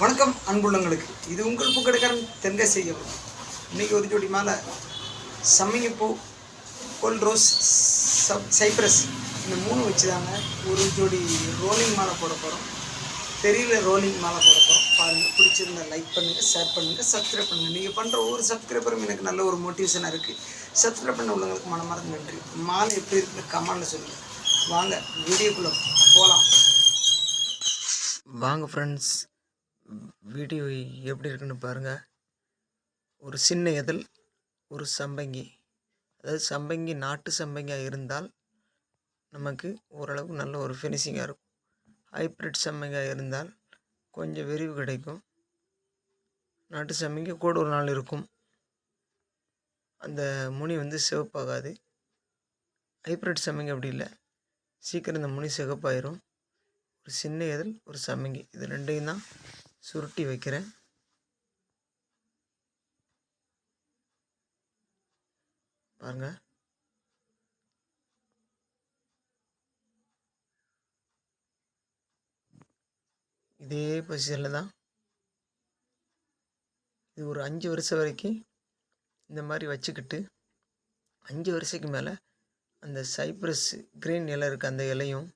வணக்கம் அன்புள்ளங்களுக்கு. இது உங்கள் பூக்கடைக்காரன் தென்காசி அவர்கள் இன்றைக்கி ஒரு ஜோடி மாலை. சம்மிங்கப்பூ கோல்ட் ரோஸ் சப் சைப்ரஸ் இந்த மூணு வச்சுதாங்க ஒரு ஜோடி ரோலிங் மாலை போட போகிறோம் தெரியல ரோலிங் மாலை போட போகிறோம் பாருங்கள் பிடிச்சிருந்தா லைக் பண்ணுங்கள் ஷேர் பண்ணுங்கள் சப்ஸ்கிரைப் பண்ணுங்கள் நீங்கள் பண்ணுற ஒவ்வொரு சப்ஸ்கிரைபரும் எனக்கு நல்ல ஒரு மோட்டிவேஷனாக இருக்குது சப்ஸ்கிரைப் பண்ண உள்ளவங்களுக்கு மனமார்ந்த நன்றி. மாலை எப்படி இருக்குன்னு கமெண்டில் சொல்லுங்கள் வாங்க வீடியோக்குள்ளே போகலாம் வாங்க ஃப்ரெண்ட்ஸ் வீடியோ எப்படி இருக்குன்னு பாருங்கள் ஒரு சின்ன இதழ் ஒரு சம்பங்கி. அதாவது சம்பங்கி நாட்டு சம்பங்கியாக இருந்தால் நமக்கு ஓரளவுக்கு நல்ல ஒரு ஃபினிஷிங்காக இருக்கும். ஹைப்ரிட் சம்பங்கியாக இருந்தால் கொஞ்சம் விரிவு கிடைக்கும். நாட்டு சம்பங்கி கூட ஒரு நாள் இருக்கும். அந்த முனி வந்து சிவப்பாகாது. ஹைப்ரிட் சம்பங்கி அப்படி இல்லை. சீக்கிரம் இந்த முனி சிகப்பாயிரும். ஒரு சின்ன இதழ் ஒரு சம்மங்கி இது ரெண்டையும் தான் சுருட்டி வைக்கிறேன். பாருங்க. இதே பொசிஷனில் தான். இது ஒரு அஞ்சு வருஷம் வரைக்கும் இந்த மாதிரி வச்சுக்கிட்டு அஞ்சு வருஷத்துக்கு மேலே அந்த சைப்ரஸ் கிரீன் இலை இருக்குது அந்த இலையும்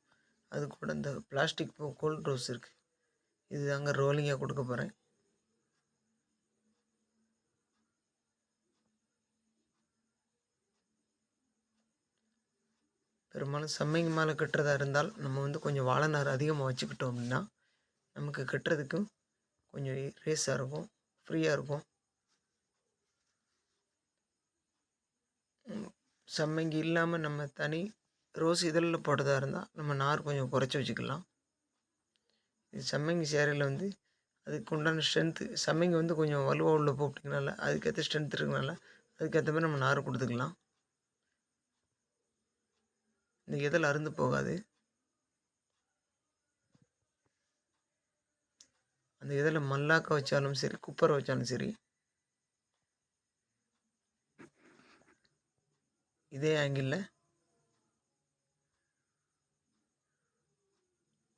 அது கூட இந்த பிளாஸ்டிக் பூ கோல்ட் ரோஸ் இருக்குது இது தாங்க ரோலிங்காக கொடுக்க போகிறேன் பெரும்பாலும் செம்மைங்க மேலே கட்டுறதா இருந்தால் நம்ம வந்து கொஞ்சம் வாழை நேரம் அதிகமாக வச்சுக்கிட்டோம் அப்படின்னா நமக்கு கட்டுறதுக்கும் கொஞ்சம் ரேஸாக இருக்கும் ஃப்ரீயாக இருக்கும். செம்மைங்க இல்லாமல் நம்ம தனி ரோஸ் இதழில் போட்டதாக இருந்தால் நம்ம நார் கொஞ்சம் குறைச்சி வச்சுக்கலாம். சம்மங்கி சேரையில் வந்து அதுக்கு உண்டான ஸ்ட்ரென்த்து சம்மங்கி வந்து கொஞ்சம் வலுவாக உள்ள போட்டிங்கனால அதுக்கேற்ற ஸ்ட்ரென்த் இருக்கனால அதுக்கேற்ற மாதிரி நம்ம நார் கொடுத்துக்கலாம். இந்த இதழ் அருந்து போகாது. அந்த இதில் மல்லாக்க வச்சாலும் சரி குப்பரை வச்சாலும் சரி இதே ஆங்கிளில்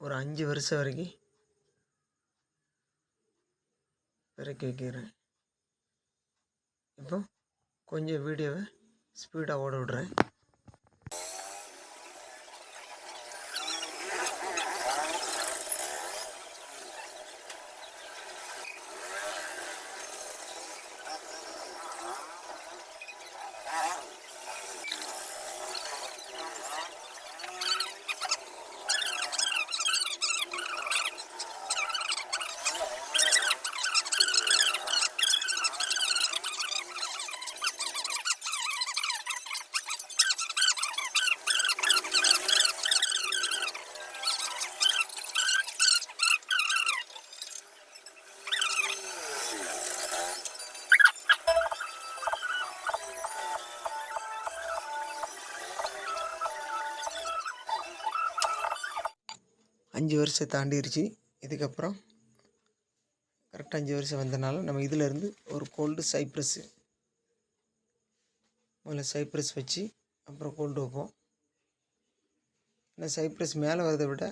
ஒரு அஞ்சு வருஷம் வரைக்கும் இறக்கி வைக்கிறேன். இப்போ கொஞ்சம் வீடியோவை ஸ்பீடாக ஓட விடுறேன். அஞ்சு வருஷம் தாண்டிருச்சு. இதுக்கப்புறம் கரெக்டாக அஞ்சு வருஷம் வந்தனால நம்ம இதிலேருந்து ஒரு கோல்டு சைப்ரஸ்ஸு முதல்ல சைப்ரஸ் வச்சு அப்புறம் கோல்டு வைப்போம். ஏன்னா சைப்ரஸ் மேலே வரதை விட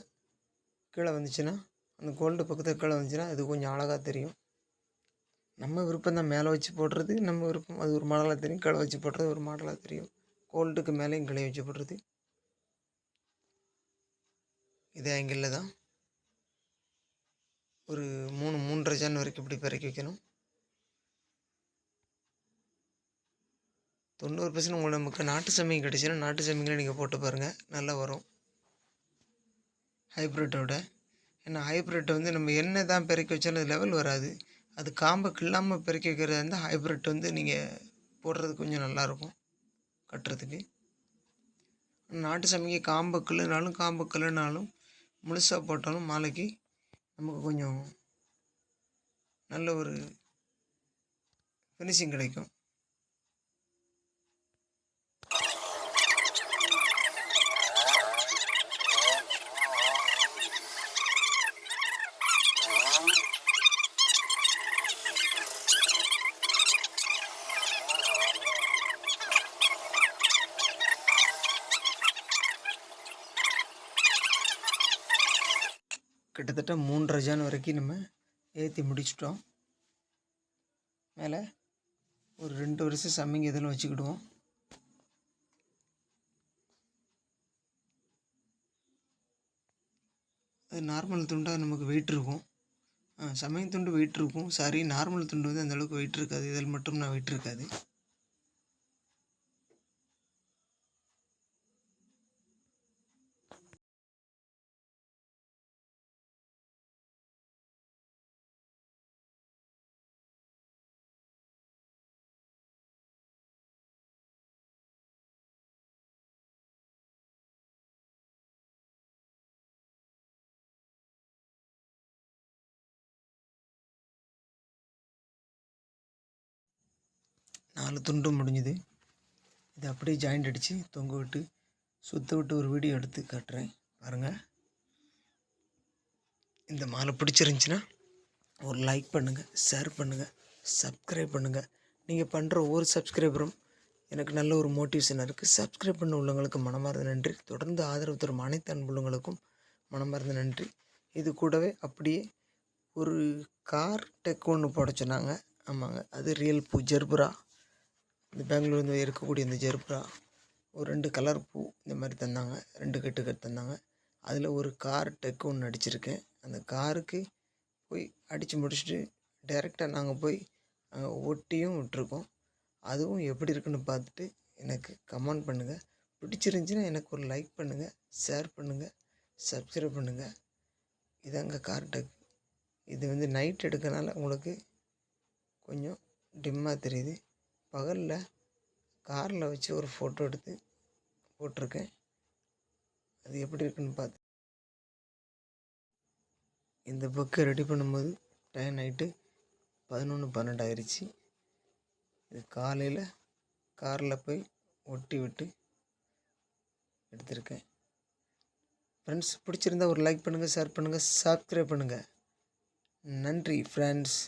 கீழே வந்துச்சுன்னா அந்த கோல்டு பக்கத்தில் கீழே வந்துச்சுன்னா அது கொஞ்சம் அழகாக தெரியும். நம்ம விருப்பம் தான் மேலே வச்சு போடுறது நம்ம விருப்பம் அது ஒரு மாடலாக தெரியும் கீழே வச்சு போடுறது ஒரு மாடலாக தெரியும். கோல்டுக்கு மேலேயும் கீழே வச்சு போடுறது. இதே ஆங்கிளில் தான் ஒரு மூணு மூன்றரை ஜான் வரைக்கும் இப்படி பிறக்கி வைக்கணும். தொண்ணூறு பர்சன்ட் உங்களுக்கு நமக்கு நாட்டு சமையல் கிடச்சுன்னா நாட்டு சமையலை நீங்கள் போட்டு பாருங்கள் நல்லா வரும். ஹைப்ரிட்டோட ஏன்னா ஹைப்ரிட்டை வந்து நம்ம என்ன தான் பெருக்கி வச்சாலும் அது லெவல் வராது. அது காம்பை கில்லாமல் பெருக்கி வைக்கிறதா இருந்தால் ஹைப்ரிட் வந்து நீங்கள் போடுறது கொஞ்சம் நல்லாயிருக்கும். கட்டுறதுக்கு. நாட்டு சமைக்க காம்பை கிள்ளுனாலும் காம்பை கிள்ளுனாலும் முழுசாக போட்டாலும் மாலைக்கு நமக்கு கொஞ்சம் நல்ல ஒரு ஃபினிஷிங் கிடைக்கும். கிட்டத்தட்ட மூன்றரை ஜான் வரைக்கும் நம்ம ஏற்றி முடிச்சிட்டோம். மேலே ஒரு ரெண்டு வருஷம் சம்மிங் இதில் வச்சுக்கிடுவோம். அது நார்மல் துண்டாக நமக்கு வெயிட் இருக்கும். சமயம் துண்டு வெயிட் இருக்கும். சாரி நார்மல் துண்டு வந்து அந்தளவுக்கு வெயிட் இருக்காது. இதில் மட்டும் நான் வெயிட் இருக்காது. நாலு துண்டும் முடிஞ்சுது. இதை அப்படியே ஜாயிண்ட் அடித்து தொங்க விட்டு சுத்த விட்டு ஒரு வீடியோ எடுத்து காட்டுறேன். பாருங்கள் இந்த மாலை பிடிச்சிருந்துச்சின்னா ஒரு லைக் பண்ணுங்கள் ஷேர் பண்ணுங்கள் சப்ஸ்கிரைப் பண்ணுங்கள் நீங்கள் பண்ணுற ஒவ்வொரு சப்ஸ்கிரைபரும் எனக்கு நல்ல ஒரு மோட்டிவேஷனாக இருக்குது சப்ஸ்கிரைப் பண்ண உள்ளவங்களுக்கு மனமார்ந்த நன்றி. தொடர்ந்து ஆதரவு தரும் அனைத்து அன்புள்ளவங்களுக்கும் மனமார்ந்த நன்றி. இது கூடவே அப்படியே ஒரு கார் டெக் ஒன்று போட சொன்னாங்க. ஆமாங்க. அது ரியல் பூ ஜெர்புரா இந்த பெங்களூர்லேருந்து இருக்கக்கூடிய இந்த ஜெர்புரா ஒரு ரெண்டு கலர் பூ இந்த மாதிரி தந்தாங்க. ரெண்டு கட்டுக்கட்டு தந்தாங்க. அதில் ஒரு கார் டெக் ஒன்று அடிச்சிருக்கேன் அந்த காருக்கு போய் அடித்து முடிச்சுட்டு டைரெக்டாக நாங்கள் போய் அங்கே ஒட்டியும் விட்டுருக்கோம். அதுவும் எப்படி இருக்குன்னு பார்த்துட்டு எனக்கு கமெண்ட் பண்ணுங்கள் பிடிச்சிருந்துச்சின்னா எனக்கு ஒரு லைக் பண்ணுங்கள் ஷேர் பண்ணுங்கள் சப்ஸ்கிரைப் பண்ணுங்கள் இதாங்க கார் டெக் இது வந்து நைட் எடுக்கனால உங்களுக்கு கொஞ்சம் டிம்மாக தெரியுது. பகலில் காரில் வச்சு ஒரு ஃபோட்டோ எடுத்து போட்டிருக்கேன். அது எப்படி இருக்குன்னு பார்த்து இந்த புக்கை ரெடி பண்ணும்போது டைம் நைட்டு பதினொன்று பன்னெண்டு ஆயிடுச்சு இது காலையில் காரில் போய் ஒட்டி விட்டு எடுத்திருக்கேன். ஃப்ரெண்ட்ஸ் பிடிச்சிருந்தா ஒரு லைக் பண்ணுங்கள் ஷேர் பண்ணுங்கள் சப்ஸ்கிரைப் பண்ணுங்கள் நன்றி ஃப்ரெண்ட்ஸ்